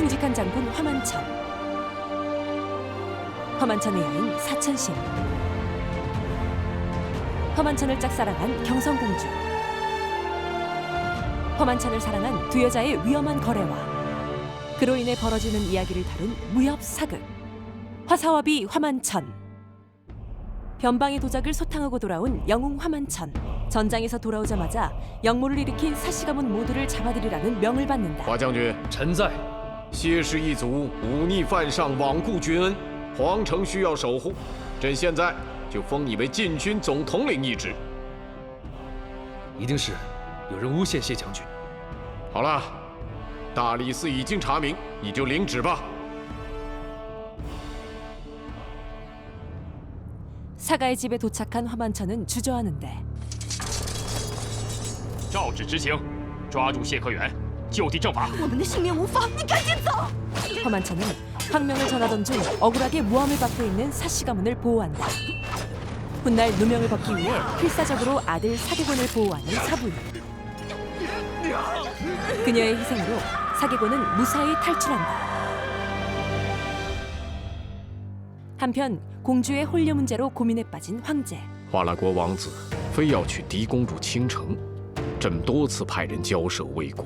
충직한 장군 화만천. 화만천의 여인 사천신. 화만천을 짝사랑한 경성공주. 화만천을 사랑한 두 여자의 위험한 거래와 그로 인해 벌어지는 이야기를 다룬 무협 사극 화사와비 화만천. 변방의 도작을 소탕하고 돌아온 영웅 화만천. 전장에서 돌아오자마자 영모를 일으킨 사시 가문 모두를 잡아들이라는 명을 받는다. 과장주의 전사 谢氏一族忤逆犯上，罔顾君恩，皇城需要守护。朕现在就封你为禁军总统领一职。一定是有人诬陷谢将军。好了，大理寺已经查明，你就领旨吧。 사가의 집에 도착한 화만천은 주저하는데 照旨执行，抓住谢可远， 就地正法。我们的性命无妨，你赶紧走！ 화만천은 황명을 전하던 중 억울하게 모함을 받고 있는 사시가문을 보호한다. 훗날 누명을 벗기 위해 필사적으로 아들 사계곤을 보호하는 사부인. 그녀의 희생으로 사계곤은 무사히 탈출한다. 한편 공주의 혼례 문제로 고민에 빠진 황제. 花剌国王子非要娶嫡公主倾城，朕多次派人交涉未果。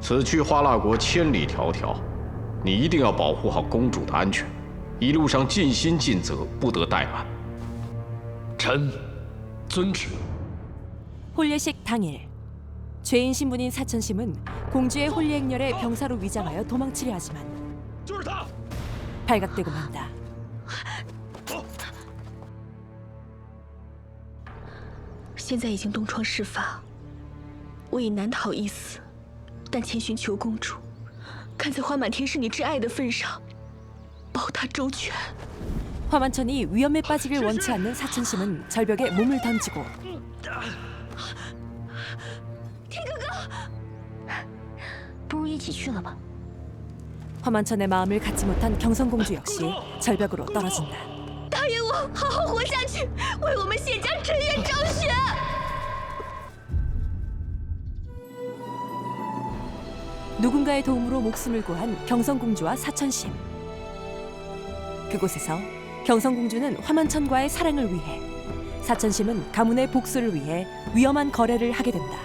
此去花剌国千里迢迢，你一定要保护好公主的安全，一路上尽心尽责，不得怠慢。臣遵旨。 홀례식 당일 죄인 신분인 사천심은 공주의 홀례 행렬에 병사로 위장하여 도망치려 하지만 就是他。 발각되고 만다. 现在已经东窗事发，我已难逃一死， 但前寻求公主，看在花满天是你挚爱的份上，保她周全。 화만천이 위험에 빠지길 원치 않는 사천심은 절벽에 몸을 던지고 不如一起去了吧。 화만천의 마음을 갖지 못한 경성공주 역시 절벽으로 떨어진다. 答应我，好好活下去，为我们谢家沉冤昭雪。 누군가의 도움으로 목숨을 구한 경성공주와 사천심. 그곳에서 경성공주는 화만천과의 사랑을 위해, 사천심은 가문의 복수를 위해 위험한 거래를 하게 된다.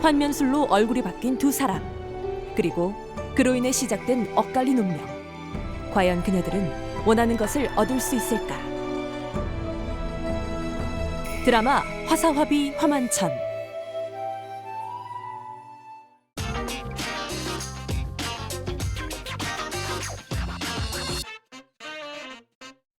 환면술로 얼굴이 바뀐 두 사람, 그리고 그로 인해 시작된 엇갈린 운명. 과연 그녀들은 원하는 것을 얻을 수 있을까? 드라마 화사화비 화만천